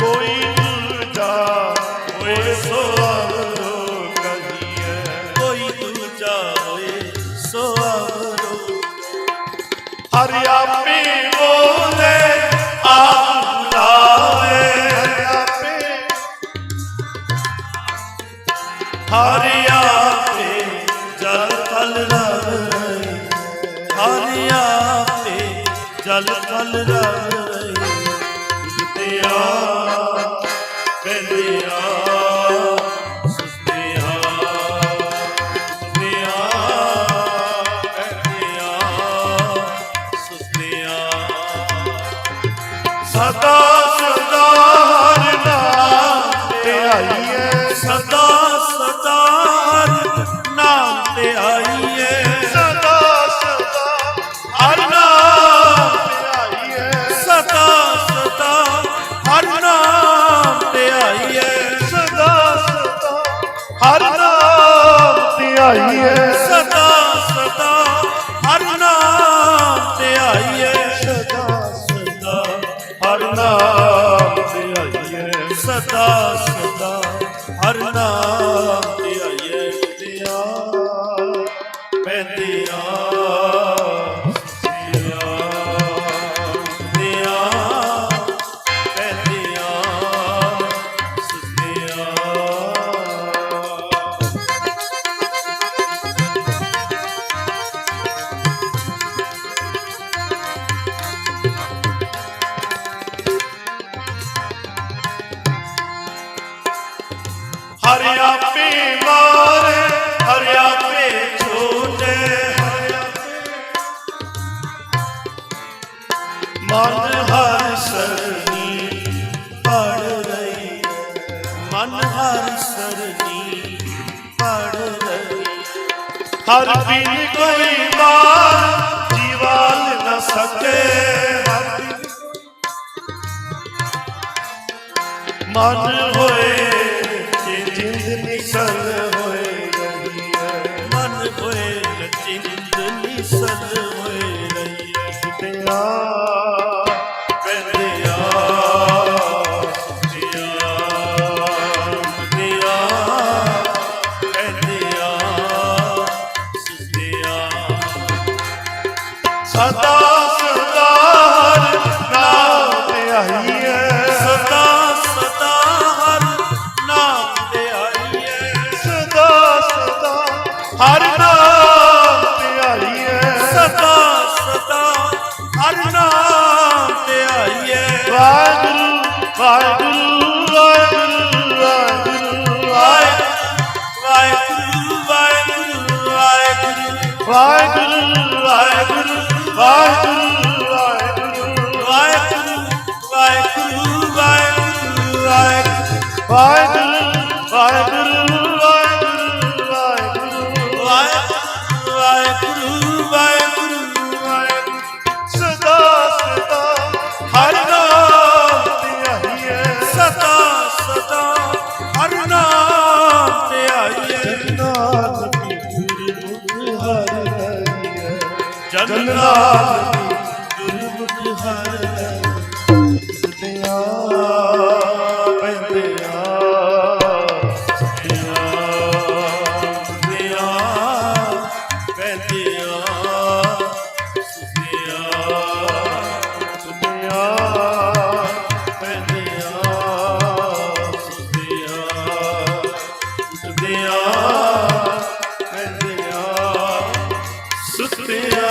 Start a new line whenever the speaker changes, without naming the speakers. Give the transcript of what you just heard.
ਕੋਈ ਦੂਜਾ ਹੋਏ ਸੋ ਚਲ ਸਲ ਰਹੀ ਜਿਤਿਆ ਬੰਦਿਆ ਸਦਾ ਸਦਾ ਹਰ ਨਾਮ ਤੇ ਆਈ। Yeah. ਮਨ ਹਰ ਸਰਨੀ ਪੜ ਰਹੀ ਮਨ ਹਰ ਸਰਨੀ ਪੜ ਰਹੀ ਹਰ ਬਿਨ ਕੋਈ ਮਾਰ ਜੀਵਾਲ ਨਾ ਸਕੇ। ਹਰ ਬਿਨ ਮਨ ਹੋਏ ਜੇ ਜਿੰਦ ਨਿਸਲ ਹੋਏ ਰਹੀ ਹੈ। ਮਨ ਹੋਏ ਜਿੰਦ ਨਿਸਲ ਹੋਏ ਰਹੀ ਹੈ। ਦਿਆ ਸਦਾ ਸਦਾ ਹਰ ਨਾਮ ਤੇ ਆਈਏ ਸਦਾ ਸਦਾ ਹਰ ਨਾਮ ਤੇ ਆਈਏ ਸਦਾ ਸਦਾ ਹਰ ਨਾਮ ਤੇ ਆਈਏ ਸਦਾ ਸਦਾ ਹਰ ਨਾਮ ਤੇ ਆਈਏ ਵਾਹਿਗੁਰੂ ਵਾਹਿਗੁਰੂ ਵਾਹਿਗੁਰੂ। ਵਾਹਿਗੁਰੂ ਵਾਹਿਗੁਰੂ ਵਾਹਿਗੁਰੂ। ਵਾਹਿਗੁਰੂ। ਵਾਹਿਗੁਰੂ ਵਾਹਿਗੁਰੂ ਵਾਹਿਗੁਰੂ। ਸਦਾ ਸਦਾ ਹਰ ਨਾਮ ਤੇ ਆਈਏ। ਸਦਾ ਸਦਾ ਹਰ ਨਾਮ ਤੇ ਆਈਏ। ਜਨਾਤ ਦੀ ਧੂਰੀ ਮੁਖ ਹਰ ਰਹੀਏ ਜਨਾਤ Shanti